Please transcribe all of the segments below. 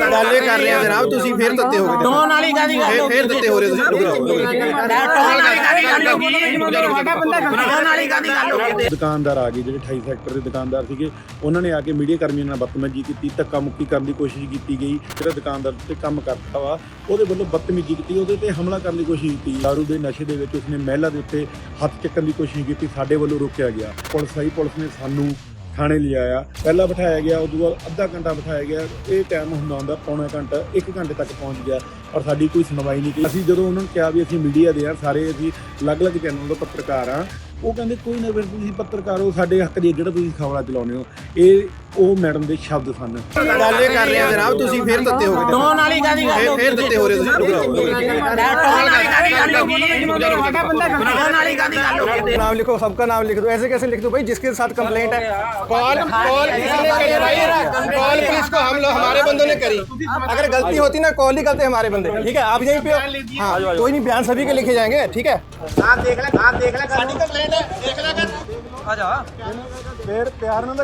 ਗੱਲ ਇਹ ਕਰ ਰਹੇ ਆ ਜਨਾਬ ਤੁਸੀਂ ਫੇਰ ਦਿੱਤੇ ਹੋ ਗਏ ਟੋਨ ਵਾਲੀ ਕਾਦੀ ਗੱਲ ਫੇਰ ਫੇਰ ਦਿੱਤੇ ਹੋ ਰਹੇ ਤੁਸੀਂ ਹੋ ਹੋ ਦੁਕਾਨਦਾਰ ਆ ਗਏ ਜਿਹੜੇ 28 ਸੈਕਟਰ ਦੇ ਦੁਕਾਨਦਾਰ ਸੀਗੇ ਉਹਨਾਂ ਨੇ ਆ ਕੇ ਮੀਡੀਆ ਕਰਮੀਆਂ ਨਾਲ ਬਦਤਮੀਜ਼ੀ ਕੀਤੀ ਧੱਕਾ ਮੁੱਕੀ ਕਰਨ ਦੀ ਕੋਸ਼ਿਸ਼ ਕੀਤੀ ਗਈ। ਜਿਹੜਾ ਦੁਕਾਨਦਾਰ ਤੇ ਕੰਮ ਕਰਦਾ ਵਾ ਉਹਦੇ ਵੱਲੋਂ ਬਦਤਮੀਜ਼ੀ ਕੀਤੀ ਉਹਦੇ ਤੇ ਹਮਲਾ ਕਰਨ ਦੀ ਕੋਸ਼ਿਸ਼ ਕੀਤੀ। ਦਾਰੂ ਦੇ ਨਸ਼ੇ ਦੇ ਵਿੱਚ ਉਸਨੇ ਮਹਿਲਾ ਦੇ ਉੱਤੇ ਹੱਥ ਚੱਕਣ ਦੀ ਕੋਸ਼ਿਸ਼ ਕੀਤੀ ਸਾਡੇ ਵੱਲੋਂ ਰੋਕਿਆ ਗਿਆ। ਪੁਲਿਸ ਆਈ ਪੁਲਿਸ ਨੇ ਸਾਨੂੰ ਥਾਣੇ ਲਿਆਇਆ ਪਹਿਲਾਂ ਬਿਠਾਇਆ ਗਿਆ, ਉਦੋਂ ਬਾਅਦ ਅੱਧਾ ਘੰਟਾ ਬਿਠਾਇਆ ਗਿਆ। ਇਹ ਟਾਈਮ ਹੁੰਦਾ ਹੁੰਦਾ, ਪੌਣਾ ਘੰਟਾ 1 ਘੰਟੇ ਤੱਕ ਪਹੁੰਚ ਗਿਆ ਔਰ ਸਾਡੀ ਕੋਈ ਸੁਣਵਾਈ ਨਹੀਂ ਕੀਤੀ। ਅਸੀਂ ਜਦੋਂ ਉਹਨਾਂ ਨੂੰ ਕਿਹਾ ਵੀ ਅਸੀਂ ਮੀਡੀਆ ਦੇ ਆ ਸਾਰੇ ਅਸੀਂ ਅਲੱਗ-ਅਲੱਗ ਚੈਨਲ ਤੋਂ ਪੱਤਰਕਾਰ ਆ ਉਹ ਕਹਿੰਦੇ ਕੋਈ ਨਾ ਫਿਰ ਤੁਸੀਂ ਪੱਤਰਕਾਰ ਹੋ, ਸਾਡੇ ਹੱਕ ਦੀ ਜਿਹੜਾ ਤੁਸੀਂ ਖਬਰਾਂ ਚਲਾਉਂਦੇ ਹੋ। ਇਹ ਉਹ ਮੈਡਮ ਦੇ ਸ਼ਬਦ ਸਨ ਗੱਲ ਇਹ ਕਰ ਰਹੇ ਆ ਜਨਾਬ ਤੁਸੀਂ ਫੇਰ ਦਿੱਤੇ ਹੋ ਗਏ ਟੋਨ ਵਾਲੀ ਕਾਦੀ ਗੱਲ ਹੋ ਫੇਰ ਗਈ ਫੇਰ ਦਿੱਤੇ ਹੋ ਰਹੇ ਤੁਸੀਂ ਟੋਨ ਵਾਲੀ ਕਾਦੀ ਗੱਲ ਹੋ ਗਈ ਟੋਨ ਵਾਲੀ ਕਾਦੀ ਗੱਲ ਹੋ ਗਈ नाम लिखो सबका नाम लिख दो ऐसे कैसे लिख दो भाई जिसके साथ कंप्लेंट है कॉल कॉल किसने करी भाई कॉल पुलिस को हम लोग हमारे बंदों ने करी अगर गलती होती ना कॉल ही करते हमारे बंदे ठीक है आप यहीं पे हो हाँ कोई नहीं बयान सभी के लिखे जाएंगे ठीक है फिर प्यार में तो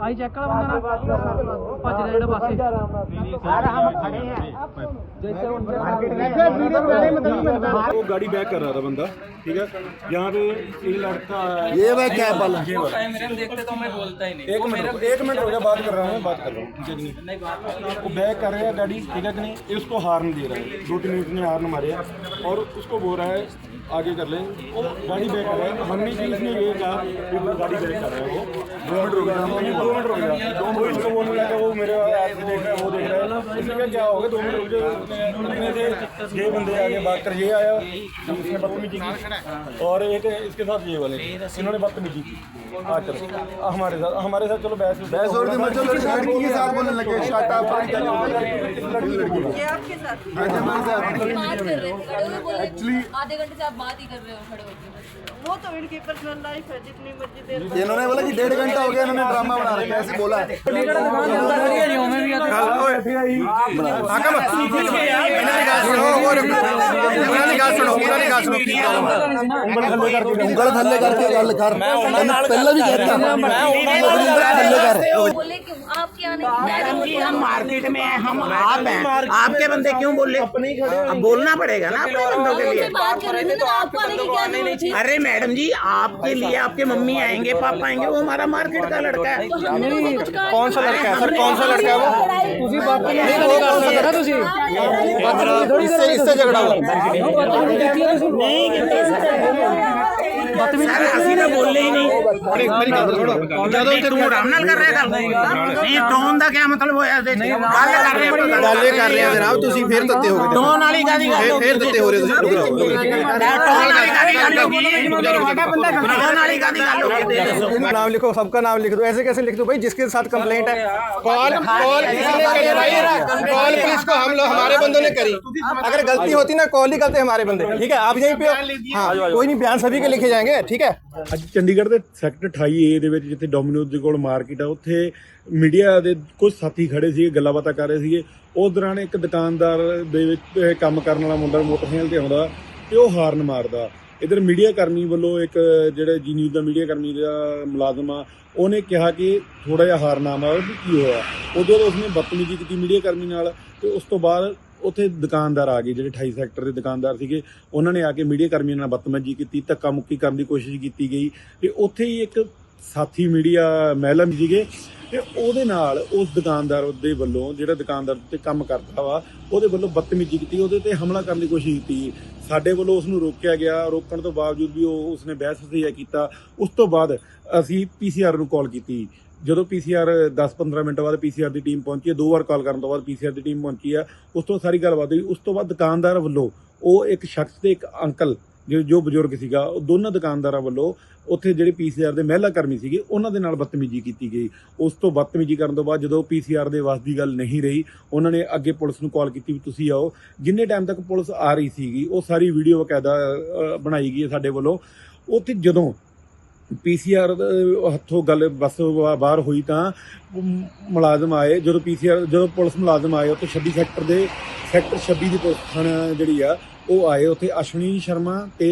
ਆਈ ਚੈੱਕ ਵਾਲਾ ਬੰਦਾ ਨਾ ਭੱਜ ਰਿਹਾ ਜਿਹੜਾ ਪਾਸੇ वो गाड़ी बैक कर रहा था बंदा ठीक है यहाँ पे ये लड़का ये वह कैब वाला एक मिनट रुको, एक मिनट हो गया बात कर रहा हूँ बात कर रहा हूँ ठीक है कि नहीं वो बैक कर रहा है गाड़ी ठीक है कि नहीं ये उसको हार्न दे रहा है दो तीन मिनट में हार्न मारे हैं और उसको बोल रहा है आगे कर ले वो गाड़ी बैक कर रहा है हमने भी इसने ये कहा कि वो गाड़ी बैक कर रहा है वो दो मिनट रुक गया दो मिनट रुक गया दो मिनट इसको बोलने लगा वो मेरे ऐप से देख रहा है वो देख रहा है इसने कहा क्या हो गया दो मिनट रुक जाओ छह बंदे आगे भाग कर ये आया इसने बदतमीजी की और एक इसके साथ ये वाले इन्होंने बदतमीजी की आकर हमारे साथ हमारे साथ चलो बहस बहस और लड़की के साथ बोलने लगे शाटा ये आपके साथ एक्चुअली आधे घंटे से आप बात ही कर रहे हो खड़े होकर वो तो इनकी पर्सनल लाइफ है जितनी मर्जी देर इन्होंने बोला कि डेढ़ घंटा हो गया इन्होंने ड्रामा बना रखा है ऐसे बोला है आका मत ਸੁਣੋ ਹੋਰ ਉਹਨਾਂ ਦੀ ਗੱਲ ਸੁਣੋ ਉਹਨਾਂ ਦੀ ਗੱਲ ਸੁਣੋ ਕੀ ਪ੍ਰੋਬਲਮ ਹੈ ਉਂਗਲ ਥੱਲੇ ਕਰਕੇ ਗੱਲ ਕਰ ਪਹਿਲਾਂ ਵੀ ਕਹਿਤਾ ਮੈਂ ਥੱਲੇ ਕਰ बोले क्यों आप क्या नहीं मैडम जी हम मार्केट में है हम आप हैं आपके बंदे क्यों बोले अब बोलना पड़ेगा ना अपने बंदों के लिए अरे मैडम जी आपके लिए आपके मम्मी आएँगे पापा आएँगे वो हमारा मार्केट का लड़का है कौन सा लड़का है सर कौन सा लड़का है वो झगड़ा नहीं ਅਸੀਂ ਤਾਂ ਬੋਲੇ ਹੀ ਨਹੀਂ ਜਦੋਂ ਤੂੰ ਆਰਾਮ ਨਾਲ ਕਰ ਰਿਹਾ ਗੱਲ ਨਹੀਂ ਟੋਨ ਦਾ ਕੀ ਮਤਲਬ ਹੋਇਆ ਇਹਦੇ ਚ ਗੱਲ ਕਰ ਰਹੇ ਆਪਾਂ ਗੱਲ ਇਹ ਕਰ ਰਹੇ ਆ ਜਨਾਬ ਤੁਸੀਂ ਫੇਰ ਦਿੱਤੇ ਹੋ ਗਏ ਟੋਨ ਵਾਲੀ ਕਾਦੀ ਗੱਲ ਹੋ ਫੇਰ ਗਈ ਦਿੱਤੇ ਹੋ ਰਹੇ ਤੁਸੀਂ ਟੋਨ ਵਾਲੀ ਕਾਦੀ ਗੱਲ ਹੋ ਗਈ ਟੋਨ ਵਾਲੀ ਕਾਦੀ ਗੱਲ ਹੋ ਗਈ नाम लिखो सबका नाम लिख दो ऐसे कैसे लिख दो भाई जिसके साथ कंप्लेंट है कॉल कॉल किसने करी भाई कॉल पुलिस को हम लोग हमारे बंदों ने करी अगर गलती होती ना कॉल ही करते हमारे बंदे ठीक है आप यहीं पे हो हाँ कोई नहीं बयान सभी के लिखे जाएंगे ਕਰਾਂਗੇ, ਠੀਕ ਹੈ? ਅੱਜ ਚੰਡੀਗੜ੍ਹ ਦੇ ਸੈਕਟਰ 28 ਏ ਦੇ ਵਿੱਚ ਜਿੱਥੇ ਡੋਮਿਨੋਜ਼ ਦੇ ਕੋਲ ਮਾਰਕੀਟ ਆ, ਉੱਥੇ ਮੀਡੀਆ ਦੇ ਕੁਝ ਸਾਥੀ ਖੜੇ ਸੀਗੇ, ਗੱਲਾਂ ਬਾਤਾਂ ਕਰ ਰਹੇ ਸੀਗੇ। ਉਸ ਦੌਰਾਨ ਇੱਕ ਦੁਕਾਨਦਾਰ ਦੇ ਵਿੱਚ ਕੰਮ ਕਰਨ ਵਾਲਾ ਮੁੰਡਾ ਮੋਟਰਸਾਈਕਲ ਤੇ ਆਉਂਦਾ ਤੇ ਉਹ ਹਾਰਨ ਮਾਰਦਾ। ਇਧਰ ਮੀਡੀਆ ਕਰਮੀ ਵੱਲੋਂ ਇੱਕ ਜਿਹੜੇ ਜੀ ਨਿਊਜ਼ ਦਾ ਮੀਡੀਆ ਕਰਮੀ ਦਾ ਮੁਲਾਜ਼ਮ ਆ, ਉਹਨੇ ਕਿਹਾ ਕਿ ਥੋੜਾ ਜਿਹਾ ਹਾਰਨਾਮਾ ਉਹ ਕੀ ਹੋਇਆ। ਉਦੋਂ ਉਸਨੇ ਬਦਤਮੀਜ਼ੀ ਕੀਤੀ ਮੀਡੀਆ ਕਰਮੀ ਨਾਲ ਤੇ ਉਸ ਤੋਂ ਬਾਅਦ ਉੱਥੇ ਦੁਕਾਨਦਾਰ ਆ ਗਏ, ਜਿਹੜੇ 28 ਸੈਕਟਰ ਦੇ ਦੁਕਾਨਦਾਰ ਸੀਗੇ। ਉਹਨਾਂ ਨੇ ਆ ਕੇ ਮੀਡੀਆ ਕਰਮੀਆਂ ਨਾਲ ਬਦਤਮੀਜ਼ੀ ਕੀਤੀ, ਧੱਕਾ ਮੁੱਕੀ ਕਰਨ ਦੀ ਕੋਸ਼ਿਸ਼ ਕੀਤੀ ਗਈ। ਤੇ ਉੱਥੇ ਹੀ ਇੱਕ ਸਾਥੀ ਮੀਡੀਆ ਮਹਿਲਾ ਸੀਗੇ ਤੇ ਉਹਦੇ ਨਾਲ ਉਸ ਦੁਕਾਨਦਾਰ ਦੇ ਵੱਲੋਂ ਜਿਹੜਾ ਦੁਕਾਨਦਾਰ ਤੇ ਕੰਮ ਕਰਦਾ ਵਾ, ਉਹਦੇ ਵੱਲੋਂ ਬਦਤਮੀਜ਼ੀ ਕੀਤੀ, ਉਹਦੇ ਤੇ ਹਮਲਾ ਕਰਨ ਦੀ ਕੋਸ਼ਿਸ਼ ਕੀਤੀ। ਸਾਡੇ ਵੱਲੋਂ ਉਸ ਨੂੰ ਰੋਕਿਆ ਗਿਆ, ਰੋਕਣ ਤੋਂ ਬਾਵਜੂਦ ਵੀ ਉਹ ਉਸਨੇ ਬਹਿਸ ਸਈਆ ਕੀਤਾ। ਉਸ ਤੋਂ ਬਾਅਦ ਅਸੀਂ ਪੀਸੀਆਰ ਨੂੰ ਕਾਲ ਕੀਤੀ। ਜਦੋਂ ਪੀਸੀਆਰ 10-15 ਮਿੰਟ ਬਾਅਦ ਪੀਸੀਆਰ ਦੀ ਟੀਮ ਪਹੁੰਚੀ ਹੈ, ਦੋ ਵਾਰ ਕਾਲ ਕਰਨ ਤੋਂ ਬਾਅਦ ਪੀਸੀਆਰ ਦੀ ਟੀਮ ਪਹੁੰਚੀ ਹੈ, ਉਸ ਤੋਂ ਸਾਰੀ ਗੱਲਬਾਤ ਹੋਈ। ਉਸ ਤੋਂ ਬਾਅਦ ਦੁਕਾਨਦਾਰ ਵੱਲੋਂ ਉਹ ਇੱਕ ਸ਼ਖਸ ਤੇ ਇੱਕ ਅੰਕਲ, ਜੋ ਜੋ ਬਜ਼ੁਰਗ ਸੀਗਾ, ਉਹ ਦੋਨਾਂ ਦੁਕਾਨਦਾਰਾਂ ਵੱਲੋਂ ਉੱਥੇ ਜਿਹੜੇ ਪੀਸੀਆਰ ਦੇ ਮਹਿਲਾ ਕਰਮੀ ਸੀਗੇ, ਉਹਨਾਂ ਦੇ ਨਾਲ ਬਦਤਮੀਜ਼ੀ ਕੀਤੀ ਗਈ। ਉਸ ਤੋਂ ਬਦਤਮੀਜ਼ੀ ਕਰਨ ਤੋਂ ਬਾਅਦ ਜਦੋਂ ਪੀਸੀਆਰ ਦੇ ਵੱਸ ਦੀ ਗੱਲ ਨਹੀਂ ਰਹੀ, ਉਹਨਾਂ ਨੇ ਅੱਗੇ ਪੁਲਿਸ ਨੂੰ ਕਾਲ ਕੀਤੀ ਵੀ ਤੁਸੀਂ ਆਓ। ਜਿੰਨੇ ਟਾਈਮ ਤੱਕ ਪੁਲਿਸ ਆ ਰਹੀ ਸੀਗੀ, ਉਹ ਸਾਰੀ ਵੀਡੀਓ ਬਕਾਇਦਾ ਬਣਾਈ ਗਈ ਹੈ ਸਾਡੇ ਵੱਲੋਂ। ਉੱਥੇ ਜਦੋਂ ਪੀਸੀਆਰ ਹੱਥੋਂ ਗੱਲ ਬੱਸ ਬਾਹਰ ਹੋਈ ਤਾਂ ਮੁਲਾਜ਼ਮ ਆਏ। ਜਦੋਂ ਪੀਸੀਆਰ ਜਦੋਂ ਪੁਲਿਸ ਮੁਲਾਜ਼ਮ ਆਏ, ਉੱਥੇ 26 ਸੈਕਟਰ ਦੇ ਸੈਕਟਰ 26 ਦੀ ਪੁਲਿਸ ਥਾਣਾ ਜਿਹੜੀ ਆ, ਉਹ ਆਏ। ਉੱਥੇ ਅਸ਼ਵਨੀ ਸ਼ਰਮਾ ਤੇ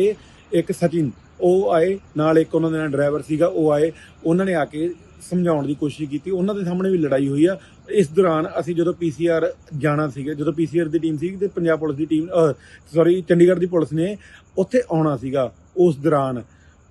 ਇੱਕ ਸਚਿਨ, ਉਹ ਆਏ। ਨਾਲ ਇੱਕ ਉਹਨਾਂ ਦੇ ਨਾਲ ਡਰਾਈਵਰ ਸੀਗਾ, ਉਹ ਆਏ। ਉਹਨਾਂ ਨੇ ਆ ਕੇ ਸਮਝਾਉਣ ਦੀ ਕੋਸ਼ਿਸ਼ ਕੀਤੀ। ਉਹਨਾਂ ਦੇ ਸਾਹਮਣੇ ਵੀ ਲੜਾਈ ਹੋਈ ਆ। ਇਸ ਦੌਰਾਨ ਅਸੀਂ ਜਦੋਂ ਪੀਸੀਆਰ ਜਾਣਾ ਸੀਗਾ, ਜਦੋਂ ਪੀਸੀਆਰ ਦੀ ਟੀਮ ਸੀ ਤੇ ਪੰਜਾਬ ਪੁਲਿਸ ਦੀ ਟੀਮ ਸੌਰੀ ਚੰਡੀਗੜ੍ਹ ਦੀ ਪੁਲਿਸ ਨੇ ਉੱਥੇ ਆਉਣਾ ਸੀਗਾ। ਉਸ ਦੌਰਾਨ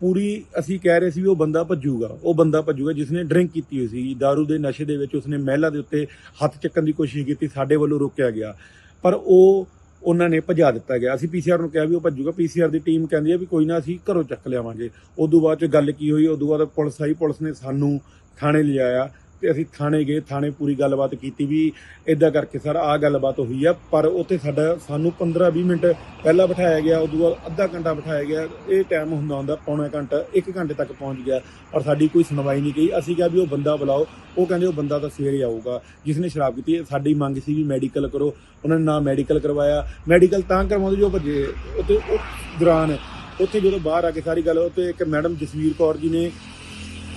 ਪੂਰੀ ਅਸੀਂ ਕਹਿ ਰਹੇ ਸੀ ਵੀ ਉਹ ਬੰਦਾ ਭੱਜੂਗਾ, ਉਹ ਬੰਦਾ ਭੱਜੂਗਾ ਜਿਸ ਨੇ ਡਰਿੰਕ ਕੀਤੀ ਹੋਈ ਸੀ दारू ਦੇ ਨਸ਼ੇ ਦੇ ਵਿੱਚ ਉਸਨੇ ਮਹਿਲਾ ਦੇ ਉੱਤੇ ਹੱਥ ਚੱਕਣ ਦੀ ਕੋਸ਼ਿਸ਼ ਕੀਤੀ, ਸਾਡੇ ਵੱਲੋਂ ਰੋਕਿਆ ਗਿਆ। ਪਰ ਉਹ, ਉਹਨਾਂ ਨੇ ਭਜਾ ਦਿੱਤਾ ਗਿਆ। ਅਸੀਂ ਪੀਸੀਆਰ ਨੂੰ ਕਿਹਾ ਵੀ ਉਹ ਭੱਜੂਗਾ। ਪੀਸੀਆਰ ਦੀ ਟੀਮ ਕਹਿੰਦੀ ਹੈ ਵੀ ਕੋਈ ਨਾ ਅਸੀਂ ਘਰੋਂ ਚੱਕ ਲਿਆਵਾਂਗੇ। ਉਦੋਂ ਬਾਅਦ ਚ ਗੱਲ ਕੀ ਹੋਈ? ਉਦੋਂ ਬਾਅਦ ਪੁਲਿਸ ਆਈ, ਪੁਲਿਸ ਨੇ ਸਾਨੂੰ ਥਾਣੇ ਲਿਜਾਇਆ। ਤੇ ਅਸੀਂ ਥਾਣੇ ਗਏ, ਥਾਣੇ ਪੂਰੀ ਗੱਲਬਾਤ ਕੀਤੀ ਵੀ ਇਦਾਂ ਕਰਕੇ ਸਰ ਆਹ ਗੱਲਬਾਤ ਹੋਈ ਆ, ਪਰ ਉੱਥੇ ਸਾਡਾ ਸਾਨੂੰ 15-20 ਮਿੰਟ ਪਹਿਲਾਂ ਬਿਠਾਇਆ ਗਿਆ, ਉਦੋਂ ਬਾਅਦ ਅੱਧਾ ਘੰਟਾ ਬਿਠਾਇਆ ਗਿਆ, ਇਹ ਟਾਈਮ ਹੁੰਦਾ ਹੁੰਦਾ ਪੌਣਾ ਘੰਟਾ 1 ਘੰਟੇ ਤੱਕ ਪਹੁੰਚ ਗਿਆ ਔਰ ਸਾਡੀ ਕੋਈ ਸੁਣਵਾਈ ਨਹੀਂ ਕੀਤੀ ਅਸੀਂ ਕਿਹਾ ਵੀ ਉਹ ਬੰਦਾ ਬੁਲਾਓ, ਉਹ ਕਹਿੰਦੇ ਉਹ ਬੰਦਾ ਤਾਂ ਸਵੇਰੇ ਆਊਗਾ, ਜਿਸ ਨੇ ਸ਼ਰਾਬ ਕੀਤੀ ਸਾਡੀ ਮੰਗ ਸੀ ਵੀ ਮੈਡੀਕਲ ਕਰੋ, ਉਹਨਾਂ ਨੇ ਨਾ ਮੈਡੀਕਲ ਕਰਵਾਇਆ। ਮੈਡੀਕਲ ਤਾਂ ਕਰਵਾਉਂਦੇ ਜੋ ਭੱਜੇ, ਉੱਥੇ ਉਸ ਦੌਰਾਨ, ਉੱਥੇ ਜਦੋਂ ਬਾਹਰ ਆ ਕੇ ਸਾਰੀ ਗੱਲ, ਉੱਥੇ ਇੱਕ ਮੈਡਮ ਜਸਵੀਰ ਕੌਰ ਜੀ ਨੇ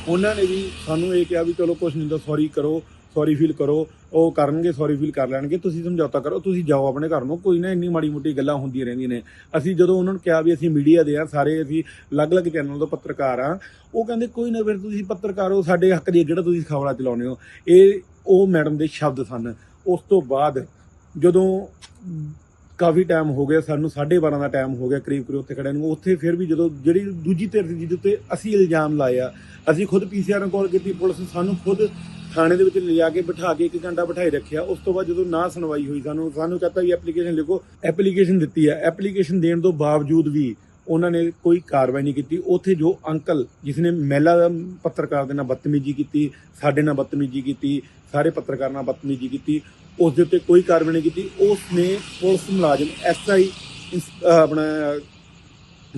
ਉਹਨਾਂ ਨੇ ਵੀ ਸਾਨੂੰ ਇਹ ਕਿਹਾ ਵੀ ਚਲੋ ਕੁਛ ਨਹੀਂ ਤਾਂ ਸੌਰੀ ਕਰੋ ਸੌਰੀ ਫੀਲ ਕਰੋ, ਉਹ ਕਰਨਗੇ ਸੌਰੀ ਫੀਲ ਕਰ ਲੈਣਗੇ, ਤੁਸੀਂ ਸਮਝੌਤਾ ਕਰੋ, ਤੁਸੀਂ ਜਾਓ ਆਪਣੇ ਘਰ ਨੂੰ, ਕੋਈ ਨਾ ਇੰਨੀ ਮਾੜੀ ਮੋਟੀ ਗੱਲਾਂ ਹੁੰਦੀਆਂ ਰਹਿੰਦੀਆਂ ਨੇ। ਅਸੀਂ ਜਦੋਂ ਉਹਨਾਂ ਨੂੰ ਕਿਹਾ ਵੀ ਅਸੀਂ ਮੀਡੀਆ ਦੇ ਆ ਸਾਰੇ ਅਸੀਂ ਅਲੱਗ-ਅਲੱਗ ਚੈਨਲ ਤੋਂ ਪੱਤਰਕਾਰ ਆ ਉਹ ਕਹਿੰਦੇ ਕੋਈ ਨਾ ਫਿਰ ਤੁਸੀਂ ਪੱਤਰਕਾਰ ਹੋ, ਸਾਡੇ ਹੱਕ ਦੀ ਜਿਹੜਾ ਤੁਸੀਂ ਖਬਰਾਂ ਚਲਾਉਂਦੇ ਹੋ। ਇਹ ਉਹ ਮੈਡਮ ਦੇ ਸ਼ਬਦ ਸਨ। ਉਸ ਤੋਂ ਬਾਅਦ ਜਦੋਂ ਕਾਫੀ ਟਾਈਮ ਹੋ ਗਿਆ, ਸਾਨੂੰ 12:30 ਦਾ ਟਾਈਮ ਹੋ ਗਿਆ ਕਰੀਬ ਕਰੀਬ ਉੱਥੇ ਖੜੇ ਨੂੰ। ਉੱਥੇ ਫਿਰ ਵੀ ਜਦੋਂ ਜਿਹੜੀ ਦੂਜੀ ਧਿਰ ਸੀ ਜਿਹਦੇ ਉੱਤੇ ਅਸੀਂ ਇਲਜ਼ਾਮ ਲਾਇਆ ਅਸੀਂ ਖੁਦ ਪੀਸੀਆਰ ਨੂੰ ਕਾਲ ਕੀਤੀ, ਪੁਲਿਸ ਨੇ ਸਾਨੂੰ ਖੁਦ ਥਾਣੇ ਦੇ ਵਿੱਚ ਲਿਜਾ ਕੇ ਬਿਠਾ ਕੇ ਇੱਕ ਘੰਟਾ ਬਿਠਾਈ ਰੱਖਿਆ। ਉਸ ਤੋਂ ਬਾਅਦ ਜਦੋਂ ਨਾ ਸੁਣਵਾਈ ਹੋਈ ਸਾਨੂੰ ਸਾਨੂੰ ਕਹਤਾ ਵੀ ਐਪਲੀਕੇਸ਼ਨ ਲਿਖੋ। ਐਪਲੀਕੇਸ਼ਨ ਦਿੱਤੀ ਹੈ ਐਪਲੀਕੇਸ਼ਨ ਦੇਣ ਤੋਂ ਬਾਵਜੂਦ ਵੀ ਉਹਨਾਂ ਨੇ ਕੋਈ ਕਾਰਵਾਈ ਨਹੀਂ ਕੀਤੀ। ਉੱਥੇ ਜੋ ਅੰਕਲ ਜਿਸ ਨੇ ਮਹਿਲਾ ਪੱਤਰਕਾਰ ਦੇ ਨਾਲ ਬਦਤਮੀਜ਼ੀ ਕੀਤੀ, ਸਾਡੇ ਨਾਲ ਬਦਤਮੀਜ਼ੀ ਕੀਤੀ, ਸਾਰੇ ਪੱਤਰਕਾਰਾਂ ਨਾਲ ਬਦਤਮੀਜ਼ੀ ਕੀਤੀ, ਉਸ ਦੇ ਉੱਤੇ ਕੋਈ ਕਾਰਵਾਈ ਨਹੀਂ ਕੀਤੀ। ਉਸ ਨੇ ਪੁਲਿਸ ਮੁਲਾਜ਼ਮ ਐਸਆਈ ਆਪਣਾ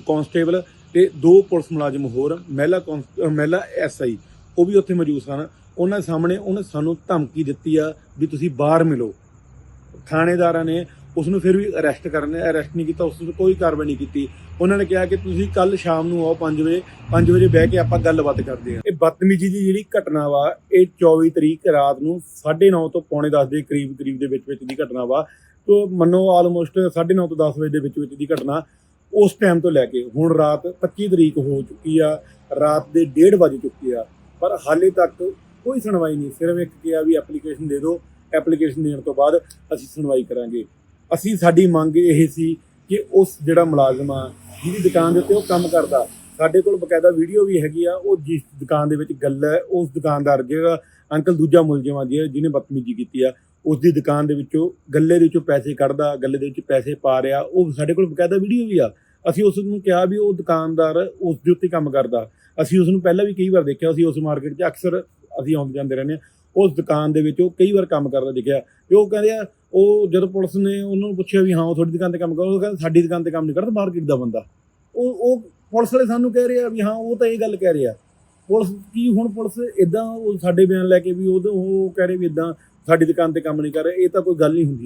ਕਾਂਸਟੇਬਲ ਤੇ ਦੋ ਪੁਲਿਸ ਮੁਲਾਜ਼ਮ ਹੋਰ, ਮਹਿਲਾ ਕਾਂਸ- ਅਹ ਮਹਿਲਾ ਐਸਆਈ ਉਹ ਵੀ ਉੱਥੇ ਮੌਜੂਦ ਸਨ। ਉਹਨਾਂ ਸਾਹਮਣੇ ਉਹਨੇ ਸਾਨੂੰ ਧਮਕੀ ਦਿੱਤੀ ਆ ਵੀ ਤੁਸੀਂ ਬਾਹਰ ਮਿਲੋ। ਥਾਣੇਦਾਰਾਂ ਨੇ ਉਸ ਨੂੰ ਫਿਰ ਵੀ ਅਰੈਸਟ ਕਰਨੇ ਅਰੈਸਟ ਨਹੀਂ ਕੀਤਾ ਉਸ ਨੂੰ ਕੋਈ ਕਾਰਵਾਈ ਨਹੀਂ ਕੀਤੀ। ਉਹਨਾਂ ਨੇ ਕਿਹਾ ਕਿ ਤੁਸੀਂ ਕੱਲ ਸ਼ਾਮ ਨੂੰ ਆਓ 5 ਵਜੇ 5 ਵਜੇ ਬਹਿ ਕੇ ਆਪਾਂ ਗੱਲਬਾਤ ਕਰਦੇ ਹਾਂ। ਇਹ ਬਦਤਮੀਜ਼ੀ ਦੀ ਜਿਹੜੀ ਘਟਨਾ ਵਾ, ਇਹ 24 ਤਰੀਕ ਰਾਤ ਨੂੰ 9:30 ਤੋਂ ਪੌਣੇ 10 ਦੇ ਕਰੀਬ ਕਰੀਬ ਦੇ ਵਿੱਚ ਵਿੱਚ ਦੀ ਘਟਨਾ ਵਾ। ਤੋ ਮੰਨੋ ਆਲਮੋਸਟ 9:30 ਤੋਂ 10 ਵਜੇ ਦੇ ਵਿੱਚ ਵਿੱਚ ਦੀ ਘਟਨਾ, ਉਸ ਟਾਈਮ ਤੋਂ ਲੈ ਕੇ ਹੁਣ ਰਾਤ 25 ਤਰੀਕ ਹੋ ਚੁੱਕੀ ਆ, ਰਾਤ ਦੇ 1:30 ਵਜ ਚੁੱਕੀ ਆ। ਪਰ ਹਾਲੇ ਤੱਕ ਕੋਈ ਸੁਣਵਾਈ ਨਹੀਂ, ਸਿਰਫ ਇੱਕ ਕਿਹਾ ਵੀ ਐਪਲੀਕੇਸ਼ਨ ਦੇ ਦਿਓ ਐਪਲੀਕੇਸ਼ਨ ਦੇਣ ਤੋਂ ਬਾਅਦ ਅਸੀਂ ਸੁਣਵਾਈ ਕਰਾਂਗੇ। ਅਸੀਂ ਸਾਡੀ ਮੰਗ ਇਹ ਸੀ ਕਿ ਉਸ ਜਿਹੜਾ ਮੁਲਾਜ਼ਮ ਆ, ਜਿਹਦੀ ਦੁਕਾਨ ਦੇ ਉੱਤੇ ਉਹ ਕੰਮ ਕਰਦਾ। ਸਾਡੇ ਕੋਲ ਬਕਾਇਦਾ ਵੀਡੀਓ ਵੀ ਹੈਗੀ ਆ, ਉਹ ਜਿਸ ਦੁਕਾਨ ਦੇ ਵਿੱਚ ਗੱਲ ਹੈ, ਉਸ ਦੁਕਾਨਦਾਰ ਜਿਹੜਾ ਅੰਕਲ ਦੂਜਾ ਮੁਲਜ਼ਮ ਆ ਜਿਹਨੇ ਜਿਹਨੇ ਬਦਤਮੀਜ਼ੀ ਕੀਤੀ ਆ ਉਸ ਦੀ ਦੁਕਾਨ ਦੇ ਵਿੱਚੋਂ ਗੱਲੇ ਦੇ ਵਿੱਚੋਂ ਪੈਸੇ ਕੱਢਦਾ, ਗੱਲੇ ਦੇ ਵਿੱਚ ਪੈਸੇ ਪਾ ਰਿਹਾ, ਉਹ ਸਾਡੇ ਕੋਲ ਬਕਾਇਦਾ ਵੀਡੀਓ ਵੀ ਆ। ਅਸੀਂ ਉਸ ਨੂੰ ਕਿਹਾ ਵੀ ਉਹ ਦੁਕਾਨਦਾਰ ਉਸ ਦੇ ਉੱਤੇ ਕੰਮ ਕਰਦਾ। ਅਸੀਂ ਉਸ ਨੂੰ ਪਹਿਲਾਂ ਵੀ ਕਈ ਵਾਰ ਦੇਖਿਆ, ਅਸੀਂ ਉਸ ਮਾਰਕੀਟ 'ਚ ਅਕਸਰ ਅਸੀਂ ਆਉਂਦੇ ਜਾਂਦੇ ਰਹਿੰਦੇ ਹਾਂ। ਉਸ ਦੁਕਾਨ ਦੇ ਵਿੱਚ ਉਹ ਕਈ ਵਾਰ ਕੰਮ ਕਰਦਾ ਦਿਖਿਆ ਤੇ ਉਹ ਕਹਿੰਦੇ ਆ, ਉਹ ਜਦੋਂ ਪੁਲਿਸ ਨੇ ਉਹਨਾਂ ਨੂੰ ਪੁੱਛਿਆ ਵੀ ਹਾਂ, ਉਹ ਤੁਹਾਡੀ ਦੁਕਾਨ ਤੇ ਕੰਮ ਕਰਦਾ, ਉਹ ਕਹਿੰਦਾ ਸਾਡੀ ਦੁਕਾਨ ਤੇ ਕੰਮ ਨਹੀਂ ਕਰਦਾ, ਮਾਰਕੀਟ ਦਾ ਬੰਦਾ। ਉਹ ਉਹ ਪੁਲਿਸ ਵਾਲੇ ਸਾਨੂੰ ਕਹਿ ਰਿਹਾ ਵੀ ਹਾਂ, ਉਹ ਤਾਂ ਇਹ ਗੱਲ ਕਹਿ ਰਿਹਾ। ਪੁਲਿਸ ਕੀ ਹੁਣ ਪੁਲਿਸ ਇਦਾਂ ਉਹ ਸਾਡੇ ਬਿਆਨ ਲੈ ਕੇ ਵੀ ਉਹ ਉਹ ਕਹਿ ਰਹੇ ਵੀ ਇਦਾਂ ਸਾਡੀ ਦੁਕਾਨ ਤੇ ਕੰਮ ਨਹੀਂ ਕਰ ਰਿਹਾ, ਇਹ ਤਾਂ ਕੋਈ ਗੱਲ ਨਹੀਂ ਹੁੰਦੀ।